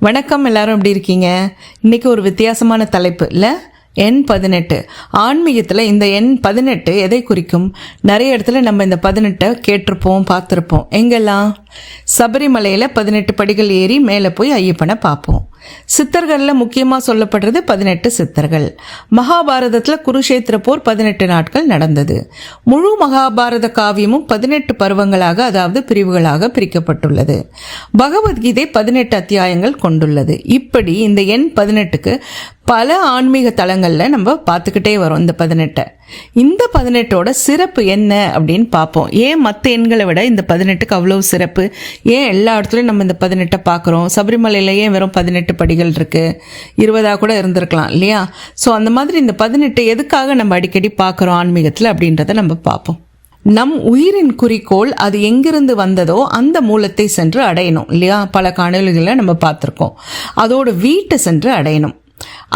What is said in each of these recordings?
வணக்கம் எல்லாரும் எப்படி இருக்கீங்க? இன்னைக்கு ஒரு வித்தியாசமான தலைப்பு இல்லை எண் பதினெட்டு. ஆன்மீகத்தில் இந்த எண் பதினெட்டு எதை குறிக்கும்? நிறைய இடத்துல நம்ம இந்த பதினெட்டை கேட்டிருப்போம் பார்த்துருப்போம். எங்கெல்லாம்? சபரிமலையில் பதினெட்டு படிகள் ஏறி மேலே போய் ஐயப்பனை பார்ப்போம். சித்தர்களில் முக்கியமாக சொல்லப்படுறது பதினெட்டு சித்தர்கள். மகாபாரதத்தில் குருஷேத்திர போர் பதினெட்டு நாட்கள் நடந்தது. முழு மகாபாரத காவியமும் பதினெட்டு பருவங்களாக அதாவது பிரிவுகளாக பிரிக்கப்பட்டுள்ளது. பகவத்கீதை பதினெட்டு அத்தியாயங்கள் கொண்டுள்ளது. இப்படி இந்த எண் பதினெட்டுக்கு பல ஆன்மீக தலங்களில் நம்ம பார்த்துக்கிட்டே வரோம் இந்த பதினெட்டை. இந்த பதினெட்டோட சிறப்பு என்ன அப்படின்னு பார்ப்போம். ஏன் மற்ற எண்களை விட இந்த பதினெட்டுக்கு அவ்வளோ சிறப்பு? ஏன் எல்லா இடத்துலையும் நம்ம இந்த பதினெட்டை பார்க்குறோம்? சபரிமலையில் ஏன் வெறும் பதினெட்டு படிகள் இருக்குது இருபதாக கூட இருந்திருக்கலாம் இல்லையா? ஸோ அந்த மாதிரி இந்த பதினெட்டு எதுக்காக நம்ம அடிக்கடி பார்க்குறோம் ஆன்மீகத்தில் அப்படின்றத நம்ம பார்ப்போம். நம் உயிரின் குறிக்கோள் அது எங்கிருந்து வந்ததோ அந்த மூலத்தை சென்று அடையணும் இல்லையா? பல காணொலிகளை நம்ம பார்த்துருக்கோம். அதோட வீட்டை சென்று அடையணும்.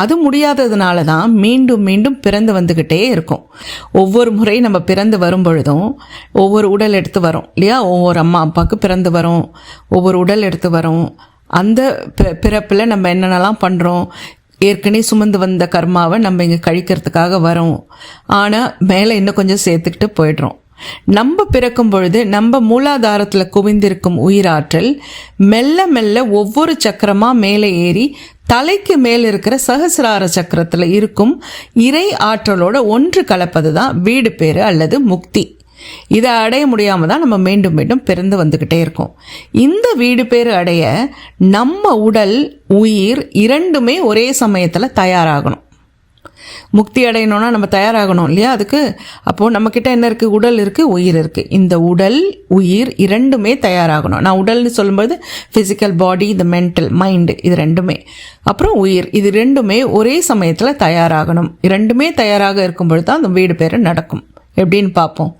அது முடியாததுனால தான் மீண்டும் மீண்டும் பிறந்து வந்துக்கிட்டே இருக்கும். ஒவ்வொரு முறை நம்ம பிறந்து வரும் பொழுதும் ஒவ்வொரு உடல் எடுத்து வரும் இல்லையா? ஒவ்வொரு அம்மா அப்பாவுக்கு பிறந்து வரும் ஒவ்வொரு உடல் எடுத்து வரும். அந்த பிறப்பில் நம்ம என்னென்னலாம் பண்ணுறோம் ஏற்கனவே சுமந்து வந்த கர்மாவை நம்ம இங்கே கழிக்கிறதுக்காக வரோம். ஆனால் மேலே இன்னும் கொஞ்சம் சேர்த்துக்கிட்டு போயிடுறோம். நம்ம பிறக்கும் பொழுது நம்ம மூலாதாரத்தில் குவிந்திருக்கும் உயிராற்றல் மெல்ல மெல்ல ஒவ்வொரு சக்கரமாக மேலே ஏறி தலைக்கு மேல் இருக்கிற சகசிரார சக்கரத்தில் இருக்கும் இறை ஆற்றலோட ஒன்று கலப்பது தான் வீடு பேர் அல்லது முக்தி. இதை அடைய முடியாமல் தான் நம்ம மீண்டும் மீண்டும் பிறந்து வந்துக்கிட்டே இருக்கோம். இந்த வீடு பேர் அடைய நம்ம உடல் உயிர் இரண்டுமே ஒரே சமயத்தில் தயாராகணும். முக்தி அடையணும்னா நம்ம தயாராகணும் இல்லையா? அதுக்கு அப்போது நம்மக்கிட்ட என்ன இருக்குது உடல் இருக்குது உயிர் இருக்குது இந்த உடல் உயிர் இரண்டுமே தயாராகணும். நான் உடல்னு சொல்லும்போது ஃபிசிக்கல் பாடி இந்த மென்டல் மைண்டு இது ரெண்டுமே. அப்புறம் உயிர். இது ரெண்டுமே ஒரே சமயத்தில் தயாராகணும். இரண்டுமே தயாராக இருக்கும்பொழுது தான் அந்த வீடு பேர் நடக்கும். எப்படின்னு பார்ப்போம்.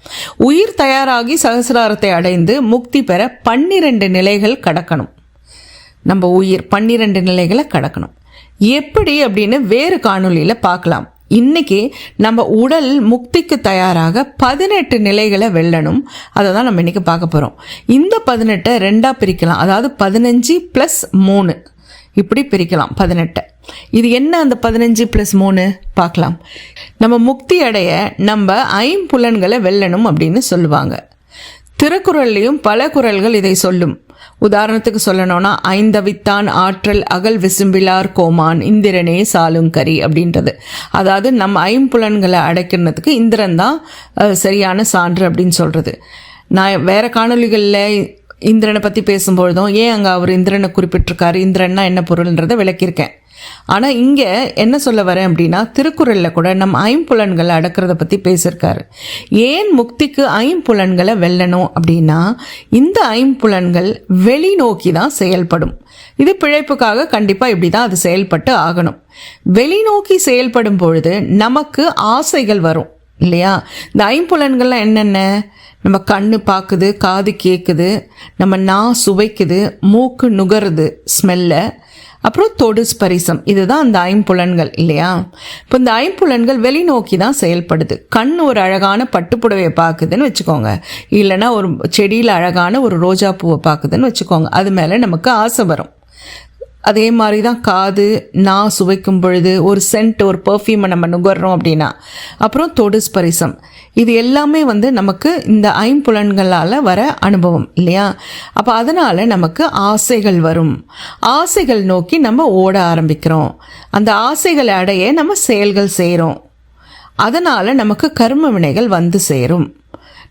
உயிர் தயாராகி சகசிராரத்தை அடைந்து முக்தி பெற பன்னிரண்டு நிலைகள் கடக்கணும். நம்ம உயிர் பன்னிரெண்டு நிலைகளை கடக்கணும். எப்படி அப்படின்னு வேறு காணொளியில் பார்க்கலாம். இன்னைக்கு நம்ம உடல் முக்திக்கு தயாராக பதினெட்டு நிலைகளை வெல்லணும். அதை தான் நம்ம இன்னைக்கு பார்க்க போகிறோம் இந்த பதினெட்டை ரெண்டாக பிரிக்கலாம். அதாவது பதினஞ்சு ப்ளஸ் மூணு. இப்படி பிரிக்கலாம் பதினெட்டை. இது என்ன அந்த பதினஞ்சு ப்ளஸ் மூணு? பார்க்கலாம். நம்ம முக்தி அடைய நம்ம ஐம்புலன்களை வெல்லணும் அப்படின்னு சொல்லுவாங்க. திருக்குறள்லையும் பல குறள்கள் இதை சொல்லும். உதாரணத்துக்கு சொல்லணும்னா ஐந்தவித்தான் ஆற்றல் அகல் விசும்பிலார் கோமான் இந்திரனே சாலுங்கரி அப்படின்றது. அதாவது நம்ம ஐம்புலன்களை அடைக்கிறதுக்கு இந்திரன் தான் சரியான சான்று அப்படின்னு சொல்கிறது நான் வேற காணொளிகளில் இந்திரனை பற்றி பேசும்பொழுதும் ஏன் அங்கே அவர் இந்திரனை குறிப்பிட்டிருக்காரு? இந்திரன்னா என்ன பொருள்ன்றதை விளக்கியிருக்கேன். ஆனால் இங்கே என்ன சொல்ல வரேன் அப்படின்னா திருக்குறளில் கூட நம்ம ஐம்புலன்களை அடக்கிறத பற்றி பேசியிருக்காரு ஏன் முக்திக்கு ஐம்புலன்களை வெல்லணும் அப்படின்னா இந்த ஐம்புலன்கள் வெளிநோக்கி தான் செயல்படும். இது பிழைப்புக்காக கண்டிப்பாக இப்படி தான் அது செயல்பட்டு ஆகணும். வெளிநோக்கி செயல்படும் பொழுது நமக்கு ஆசைகள் வரும் இல்லையா? இந்த ஐம்புலன்கள்லாம் என்னென்ன? நம்ம கண்ணு பார்க்குது காது கேட்குது நம்ம நா சுவைக்குது மூக்கு நுகருது ஸ்மெல்லை அப்புறம் தொடு ஸ்பரிசம் இதுதான் அந்த ஐம்புலன்கள் இல்லையா? இப்போ இந்த ஐம்புலன்கள் வெளிநோக்கி தான் செயல்படுது. கண் ஒரு அழகான பட்டுப்புடவையை பார்க்குதுன்னு வச்சுக்கோங்க. இல்லைன்னா ஒரு செடியில் அழகான ஒரு ரோஜா பூவை பார்க்குதுன்னு வச்சுக்கோங்க. அது மேலே நமக்கு ஆசை வரும். அதே மாதிரி தான் காது நான் சுவைக்கும் பொழுது ஒரு சென்ட் ஒரு பர்ஃப்யூமை நம்ம நுகர்றோம் அப்படின்னா. அப்புறம் தொடு ஸ்பரிசம் இது எல்லாமே வந்து நமக்கு இந்த ஐம்புலன்களால் வர அனுபவம் இல்லையா? அப்போ அதனால் நமக்கு ஆசைகள் வரும். ஆசைகள் நோக்கி நம்ம ஓட ஆரம்பிக்கிறோம். அந்த ஆசைகளை அடைய நம்ம செயல்கள் செய்கிறோம் அதனால் நமக்கு கர்ம வினைகள் வந்து சேரும்.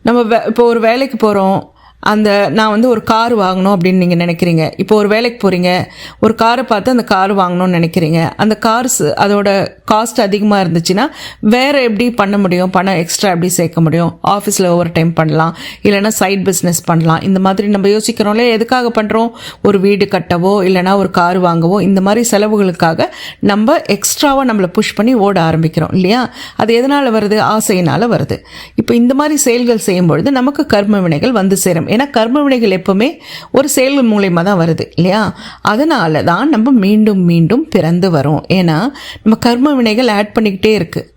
நம்ம வே இப்போ ஒரு வேலைக்கு போகிறோம் அந்த நான் வந்து ஒரு கார் வாங்கணும் அப்படின்னு நீங்கள் நினைக்கிறீங்க. இப்போ ஒரு வேலைக்கு போகிறீங்க ஒரு காரை பார்த்து அந்த கார் வாங்கணும்னு நினைக்கிறீங்க. அந்த கார்ஸ் அதோட காஸ்ட் அதிகமாக இருந்துச்சுன்னா வேறு எப்படி பண்ண முடியும்? பணம் எக்ஸ்ட்ரா எப்படி சேர்க்க முடியும்? ஆஃபீஸில் ஓவர் டைம் பண்ணலாம். இல்லைன்னா சைட் பிஸ்னஸ் பண்ணலாம். இந்த மாதிரி நம்ம யோசிக்கிறோம்ல எதுக்காக பண்ணுறோம் ஒரு வீடு கட்டவோ இல்லைன்னா ஒரு கார் வாங்கவோ இந்த மாதிரி செலவுகளுக்காக நம்ம எக்ஸ்ட்ராவாக நம்மளை புஷ் பண்ணி ஓட ஆரம்பிக்கிறோம் இல்லையா? அது எதனால் வருது? ஆசையினால் வருது. இப்போ இந்த மாதிரி செயல்கள் செய்யும்பொழுது நமக்கு கர்ம வினைகள் வந்து சேரும். ஏன்னா கர்ம வினைகள் எப்பவுமே ஒரு செயல் மூலயமா தான் வருது இல்லையா? அதனால தான் நம்ம மீண்டும் மீண்டும் பிறந்து வரோம். ஏன்னா நம்ம கர்ம வினைகள் ஆட் பண்ணிக்கிட்டே இருக்குது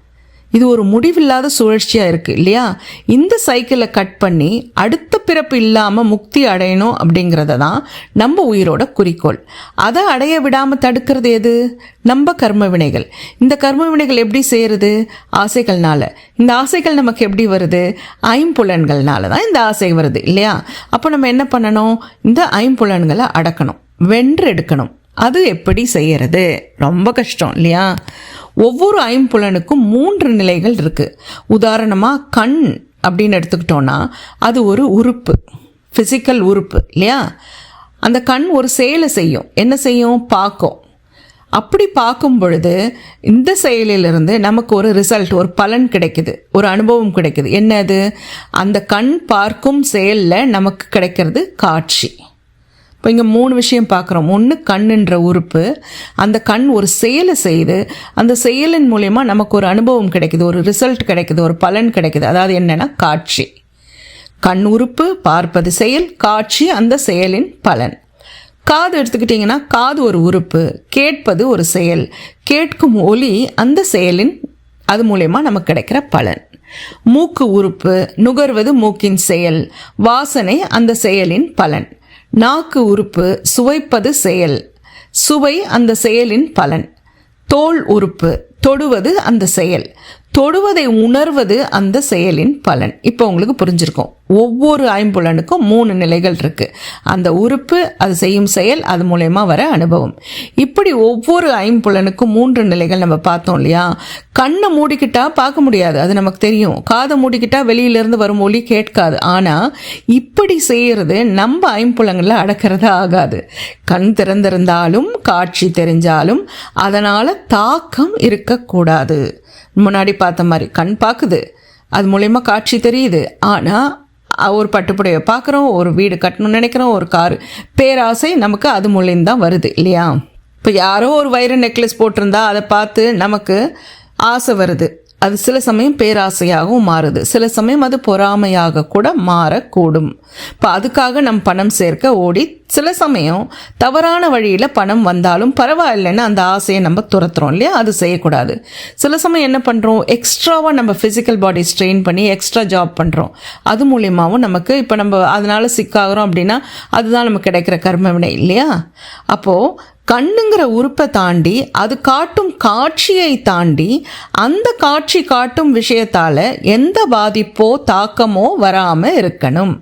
இது ஒரு முடிவில்லாத சுழற்சியாக இருக்குது இல்லையா? இந்த சைக்கிளை கட் பண்ணி அடுத்த பிறப்பு இல்லாமல் முக்தி அடையணும் அப்படிங்கிறத தான் நம்ம உயிரோட குறிக்கோள். அதை அடைய விடாமல் தடுக்கிறது எது? நம்ம கர்ம வினைகள். இந்த கர்ம வினைகள் எப்படி செய்கிறது ஆசைகள்னால. இந்த ஆசைகள் நமக்கு எப்படி வருது? ஐம்புலன்கள்னால தான் இந்த ஆசை வருது இல்லையா? அப்போ நம்ம என்ன பண்ணணும்? இந்த ஐம்புலன்களை அடக்கணும். வென்று எடுக்கணும். அது எப்படி செய்கிறது ரொம்ப கஷ்டம் இல்லையா? ஒவ்வொரு ஐம்புலனுக்கும் மூன்று நிலைகள் இருக்குது உதாரணமாக கண் அப்படின்னு எடுத்துக்கிட்டோன்னா அது ஒரு உறுப்பு ஃபிசிக்கல் உறுப்பு இல்லையா? அந்த கண் ஒரு செயலை செய்யும். என்ன செய்யும்? பார்க்கும். அப்படி பார்க்கும் பொழுது இந்த செயலிலிருந்து நமக்கு ஒரு ரிசல்ட் ஒரு பலன் கிடைக்குது. ஒரு அனுபவம் கிடைக்குது. என்னது? அந்த கண் பார்க்கும் செயலில் நமக்கு கிடைக்கிறது காட்சி. இப்போ இங்கே மூணு விஷயம் பார்க்குறோம் ஒன்று கண்ணுன்ற உறுப்பு. அந்த கண் ஒரு செயலை செய்து அந்த செயலின் மூலயமா நமக்கு ஒரு அனுபவம் கிடைக்குது ஒரு ரிசல்ட் கிடைக்குது ஒரு பலன் கிடைக்குது. அதாவது என்னென்னா காட்சி. கண் உறுப்பு பார்ப்பது செயல் காட்சி அந்த செயலின் பலன். காது எடுத்துக்கிட்டிங்கன்னா காது ஒரு உறுப்பு கேட்பது ஒரு செயல். கேட்கும் ஒலி அந்த செயலின் அது மூலயமா நமக்கு கிடைக்கிற பலன். மூக்கு உறுப்பு நுகர்வது மூக்கின் செயல். வாசனை அந்த செயலின் பலன். நாக்கு உறுப்பு சுவைப்பது செயல். சுவை அந்த செயலின் பலன். தோல் உறுப்பு தொடுவது அந்த செயல். தொடுவதை உணர்வது அந்த செயலின் பலன். இப்போ உங்களுக்கு புரிஞ்சிருக்கும். ஒவ்வொரு ஐம்புலனுக்கும் மூணு நிலைகள் இருக்கு. அந்த உறுப்பு அது செய்யும் செயல் அது மூலயமா வர அனுபவம். இப்படி ஒவ்வொரு ஐம்புலனுக்கும் மூன்று நிலைகள் நம்ம பார்த்தோம் இல்லையா? கண்ணை மூடிக்கிட்டா பார்க்க முடியாது அது நமக்கு தெரியும். காதை மூடிக்கிட்டா வெளியிலேருந்து வரும் ஒளி கேட்காது. ஆனால் இப்படி செய்யறது நம்ம ஐம்புலங்களில் அடக்கிறதா ஆகாது. கண் திறந்திருந்தாலும் காட்சி தெரிஞ்சாலும் அதனால் தாக்கம் இருக்கக்கூடாது. முன்னாடி பார்த்த மாதிரி கண் பார்க்குது. அது மூலயமா காட்சி தெரியுது. ஆனால் ஒரு பட்டுப்புடையை பார்க்குறோம் ஒரு வீடு கட்டணும்னு நினைக்கிறோம் ஒரு காரு. பேராசை நமக்கு அது மூலியம் தான் வருது இல்லையா? இப்போ யாரோ ஒரு வைர நெக்லஸ் போட்டிருந்தா அதை பார்த்து நமக்கு ஆசை வருது. அது சில சமயம் பேராசையாகவும் மாறுது. சில சமயம் அது பொறாமையாக கூட மாறக்கூடும். இப்போ அதுக்காக நம் பணம் சேர்க்க ஓடி சில சமயம் தவறான வழியில் பணம் வந்தாலும் பரவாயில்லைன்னு அந்த ஆசையை நம்ம துரத்துறோம் இல்லையா? அது செய்யக்கூடாது. சில சமயம் என்ன பண்ணுறோம் எக்ஸ்ட்ராவாக நம்ம ஃபிசிக்கல் பாடி ஸ்ட்ரெயின் பண்ணி எக்ஸ்ட்ரா ஜாப் பண்ணுறோம் அது மூலியமாகவும் நமக்கு இப்போ நம்ம அதனால சிக்காகிறோம் அப்படின்னா அதுதான் நமக்கு கிடைக்கிற கர்ம வினை இல்லையா? அப்போது கண்ணுங்கிற உறுப்பை தாண்டி அது காட்டும் காட்சியை தாண்டி அந்த காட்சி காட்டும் விஷயத்தால் எந்த பாதிப்போ தாக்கமோ வராமல் இருக்கணும்.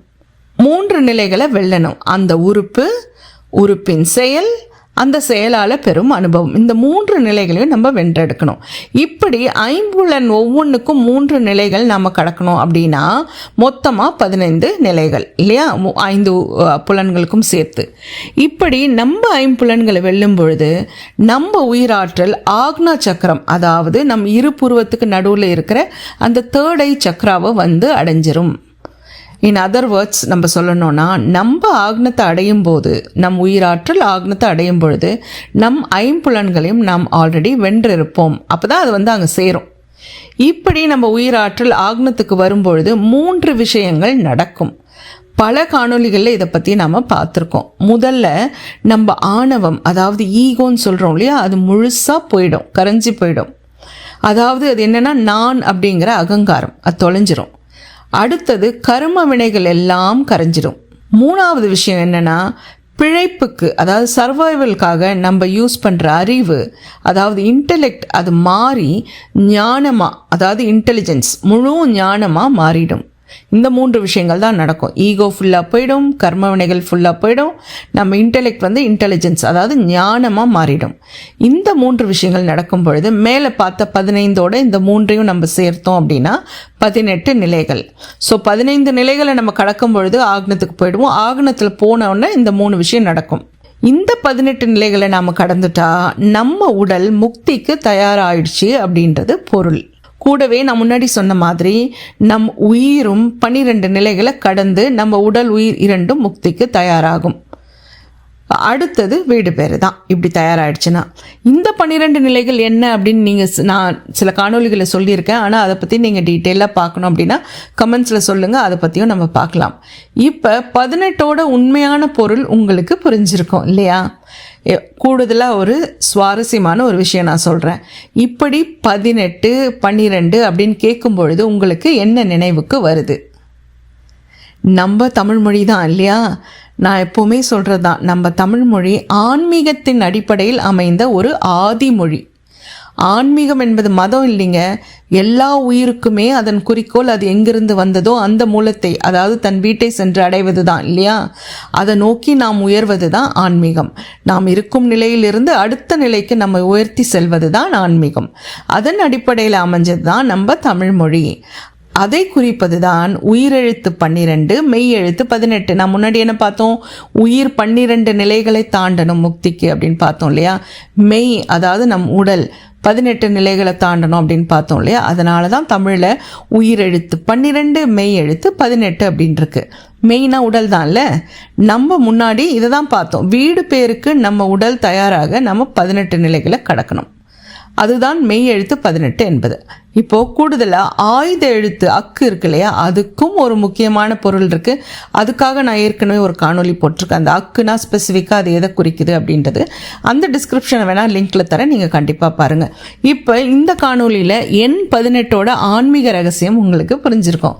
மூன்று நிலைகளை வெல்லணும். அந்த உறுப்பு உறுப்பின் செயல் அந்த செயலால் பெரும் அனுபவம். இந்த மூன்று நிலைகளையும் நம்ம வென்றெடுக்கணும். இப்படி ஐம்புலன் ஒவ்வொன்றுக்கும் மூன்று நிலைகள் நம்ம கடக்கணும் அப்படின்னா மொத்தமாக பதினைந்து நிலைகள் இல்லையா? மு- ஐந்து புலன்களுக்கும் சேர்த்து. இப்படி நம்ம ஐம்புலன்களை வெல்லும் பொழுது நம்ம உயிராற்றல் ஆக்னா சக்கரம் அதாவது நம் இரு புருவத்துக்கு நடுவில் இருக்கிற அந்த தேர்டை சக்கராவை வந்து அடைஞ்சிரும். இன் அதர் வேர்ட்ஸ் நம்ம சொல்லணும்னா நம்ம ஆக்னத்தை அடையும் போது நம் உயிராற்றல் ஆக்னத்தை அடையும் பொழுது நம் ஐம்புலன்களையும் நாம் ஆல்ரெடி வென்றிருப்போம். அப்போ தான் அது வந்து அங்கே சேரும். இப்படி நம்ம உயிராற்றல் ஆக்னத்துக்கு வரும்பொழுது மூன்று விஷயங்கள் நடக்கும். பல காணொளிகளில் இதை பற்றி நாம் பார்த்துருக்கோம். முதல்ல நம்ம ஆணவம் அதாவது ஈகோன்னு சொல்கிறோம் இல்லையா அது முழுசாக போயிடும் கரைஞ்சி போயிடும். அதாவது அது என்னென்னா நான் அப்படிங்கிற அகங்காரம் அது தொலைஞ்சிரும். அடுத்தது கரும வினைகள் எல்லாம் கரைஞ்சிடும் மூணாவது விஷயம் என்னென்னா பிழைப்புக்கு அதாவது சர்வைவலுக்காக நம்ம யூஸ் பண்ணுற அறிவு அதாவது இன்டெலெக்ட் அது மாறி ஞானமாக அதாவது இன்டெலிஜென்ஸ் முழு ஞானமாக மாறிடும். இந்த மூன்று விஷயங்கள் தான் நடக்கும். ஈகோ ஃபுல்லாக போயிடும் கர்ம வினைகள் ஃபுல்லாக போயிடும் நம்ம இன்டெலெக்ட் வந்து இன்டெலிஜென்ஸ் அதாவது ஞானமாக மாறிடும். இந்த மூன்று விஷயங்கள் நடக்கும் பொழுது மேலே பார்த்த பதினைந்தோட இந்த மூன்றையும் நம்ம சேர்த்தோம் அப்படின்னா பதினெட்டு நிலைகள். ஸோ பதினைந்து நிலைகளை நம்ம கடக்கும் பொழுது ஆக்னத்துக்கு போயிடுவோம். ஆகனத்தில் போனவுடனே இந்த மூணு விஷயம் நடக்கும். இந்த பதினெட்டு நிலைகளை நாம் கடந்துட்டா நம்ம உடல் முக்திக்கு தயாராகிடுச்சு அப்படின்றது பொருள். கூடவே நான் முன்னாடி சொன்ன மாதிரி நம் உயிரும் பன்னிரெண்டு நிலைகளை கடந்து நம்ம உடல் உயிர் இரண்டும் முக்திக்கு தயாராகும். அடுத்தது வீடு பேர் தான். இப்படி தயாராகிடுச்சுன்னா இந்த பன்னிரெண்டு நிலைகள் என்ன அப்படின்னு நீங்கள் நான் சில காணொளிகளை சொல்லியிருக்கேன். ஆனால் அதை பற்றி நீங்கள் டீட்டெயிலாக பார்க்கணும் அப்படின்னா கமெண்ட்ஸில் சொல்லுங்கள் அதை பற்றியும் நம்ம பார்க்கலாம். இப்போ பதினெட்டோட உண்மையான பொருள் உங்களுக்கு புரிஞ்சிருக்கும் இல்லையா? கூடுதலாக ஒரு சுவாரஸ்யமான ஒரு விஷயம் நான் சொல்கிறேன் இப்படி பதினெட்டு பன்னிரெண்டு அப்படின்னு கேட்கும் பொழுது உங்களுக்கு என்ன நினைவுக்கு வருது? நம்ம தமிழ் மொழி தான் இல்லையா? நான் எப்போவுமே சொல்கிறது தான் நம்ம தமிழ் மொழி ஆன்மீகத்தின் அடிப்படையில் அமைந்த ஒரு ஆதி மொழி. ஆன்மீகம் என்பது மதம் இல்லைங்க. எல்லா உயிருக்குமே அதன் குறிக்கோள் அது எங்கிருந்து வந்ததோ அந்த மூலத்தை அதாவது தன் வீட்டை சென்று அடைவது தான் இல்லையா? அதை நோக்கி நாம் உயர்வது தான் ஆன்மீகம். நாம் இருக்கும் நிலையிலிருந்து அடுத்த நிலைக்கு நம்ம உயர்த்தி செல்வது தான் ஆன்மீகம். அதன் அடிப்படையில் அமைஞ்சது தான் நம்ம தமிழ் மொழி. அதை குறிப்பது தான் உயிரெழுத்து பன்னிரெண்டு மெய் எழுத்து பதினெட்டு. நான் முன்னாடி என்ன பார்த்தோம்? உயிர் பன்னிரெண்டு நிலைகளை தாண்டணும் முக்திக்கு அப்படின்னு பார்த்தோம் இல்லையா? மெய் அதாவது நம் உடல். பதினெட்டு நிலைகளை தாண்டணும் அப்படின்னு பார்த்தோம் இல்லையா? அதனால தான் தமிழில் உயிரெழுத்து பன்னிரெண்டு மெய் எழுத்து பதினெட்டு அப்படின்ட்டுருக்கு மெயினாக உடல் தான்ல நம்ம முன்னாடி இதை தான் பார்த்தோம். வீடு பேருக்கு நம்ம உடல் தயாராக நம்ம பதினெட்டு நிலைகளை கடக்கணும். அதுதான் மெய் எழுத்து பதினெட்டு என்பது. இப்போ கூடுதலாக ஆயுத எழுத்து அக்கு இருக்கு இல்லையா? அதுக்கும் ஒரு முக்கியமான பொருள் இருக்குது அதுக்காக நான் ஏற்கனவே ஒரு காணொலி போட்டிருக்கேன். அந்த அக்குனா ஸ்பெசிஃபிக்காக அது எதை குறிக்குது அப்படின்றது. அந்த டிஸ்கிரிப்ஷனை வேணால் லிங்க்கில் தரேன். நீங்கள் கண்டிப்பாக பாருங்கள் இப்போ இந்த காணொலியில் எண் பதினெட்டோட ஆன்மீக ரகசியம் உங்களுக்கு புரிஞ்சிருக்கும்.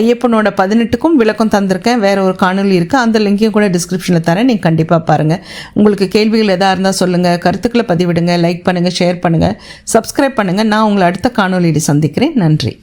ஐயப்பனோட பதினெட்டுக்கும் விளக்கம் தந்திருக்கேன். வேற ஒரு காணொலி இருக்குது அந்த லிங்கையும் கூட டிஸ்கிரிப்ஷனில் தரேன். நீங்கள் கண்டிப்பாக பாருங்கள் உங்களுக்கு கேள்விகள் எதாக இருந்தால் சொல்லுங்கள் கருத்துக்களை பதிவிடுங்க. லைக் பண்ணுங்கள் ஷேர் பண்ணுங்கள் சப்ஸ்கிரைப் பண்ணுங்கள் நான் உங்களை அடுத்த காணொலியில் சந்திக்கிறேன். நன்றி.